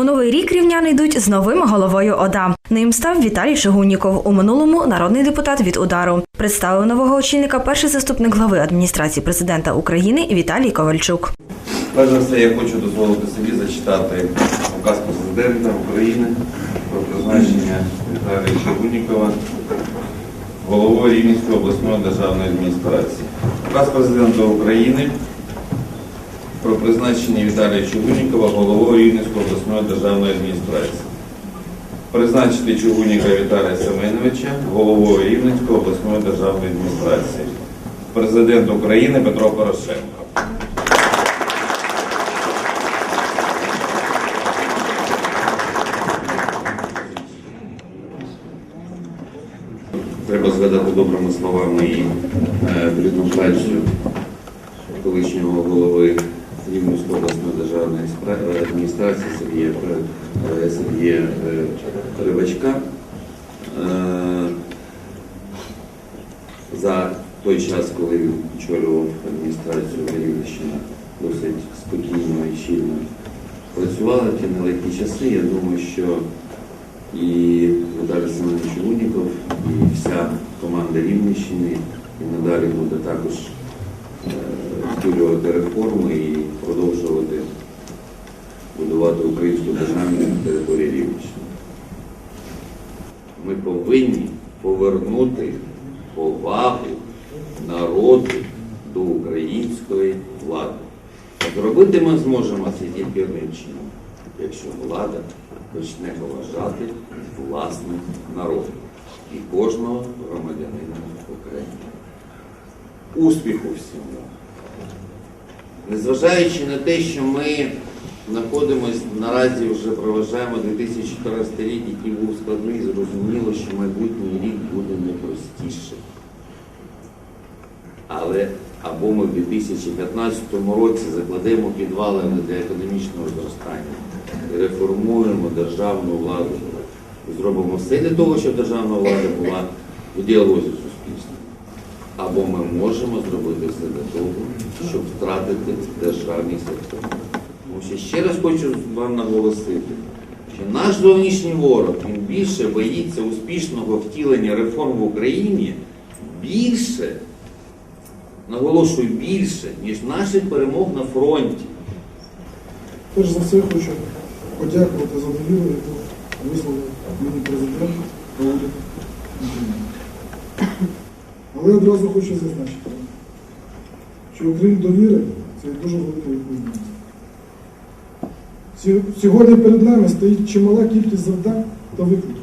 У новий рік рівняни йдуть з новим головою ОДА. Ним став Віталій Шигуніков. У минулому народний депутат від удару. Представив нового очільника перший заступник глави адміністрації президента України Віталій Ковальчук. Перш за все, я хочу дозволити собі зачитати указ президента України про призначення Віталія Шагунікова головою Рівненської обласної державної адміністрації. Указ президента України про призначення Віталія Чугунікова головою Рівненської обласної державної адміністрації. Призначити Чугуніка Віталія Семеновича головою Рівненської обласної державної адміністрації. Президент України Петро Порошенко. Треба згадати добрими словами і е, плідну працю колишнього голови Рівненської обласної державної е, адміністрації Сергія, е, Сергія Рибачка. Е, За той час, коли він очолював адміністрацію Рівненщини, досить спокійно і щільно працювали ті нелегкі часи. Я думаю, що і Віталій Семенович Луніков, і вся команда Рівненщини і надалі буде також втілювати реформи і продовжувати будувати українську державність на території Рівненщини. Ми повинні повернути повагу народу до української влади. Зробити ми зможемо це тільки чином, якщо влада почне поважати власний народ і кожного громадянина України. Успіху всьому! Незважаючи на те, що ми знаходимося наразі вже проважаємо 2014 рік, який був складний, зрозуміло, що майбутній рік буде непростіший. Але або ми в 2015 році закладемо підвалини для економічного зростання, реформуємо державну владу, зробимо все для того, щоб державна влада була в діалозі. Або ми можемо зробити все для того, щоб втратити державний сектор. Тому ще раз хочу вам наголосити, що наш зовнішній ворог він більше боїться успішного втілення реформ в Україні більше, наголошую більше, ніж наших перемог на фронті. Перш за все хочу подякувати за довіру, яку висловив мені президент. Але одразу хочу зазначити, що окрім довіри, це дуже велика відповідальність. Сьогодні перед нами стоїть чимала кількість завдань та викликів.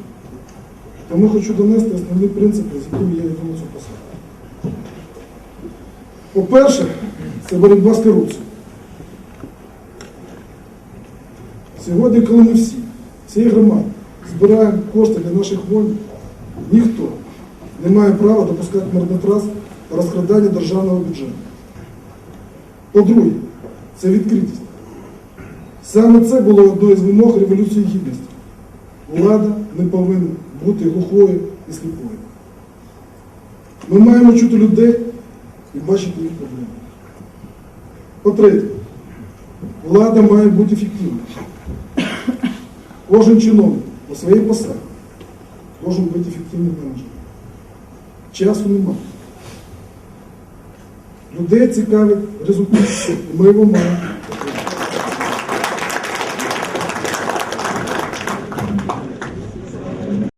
Тому хочу донести основні принципи, з якими я йду на цю посаду. По-перше, це боротьба з корупцією. Сьогодні, коли ми всі, всієї громади, збираємо кошти для наших воїнів, ніхто не має права допускати марнотрас та розкрадання державного бюджету. По-друге, це відкритість. Саме це було одною з вимог Революції Гідності. Влада не повинна бути глухою і сліпою. Ми маємо чути людей і бачити їх проблеми. По-третє, влада має бути ефективною. Кожен чиновник по своїй посаді должен бути ефективним менеджером. Часу немає. Людей цікавить результат, ми його маємо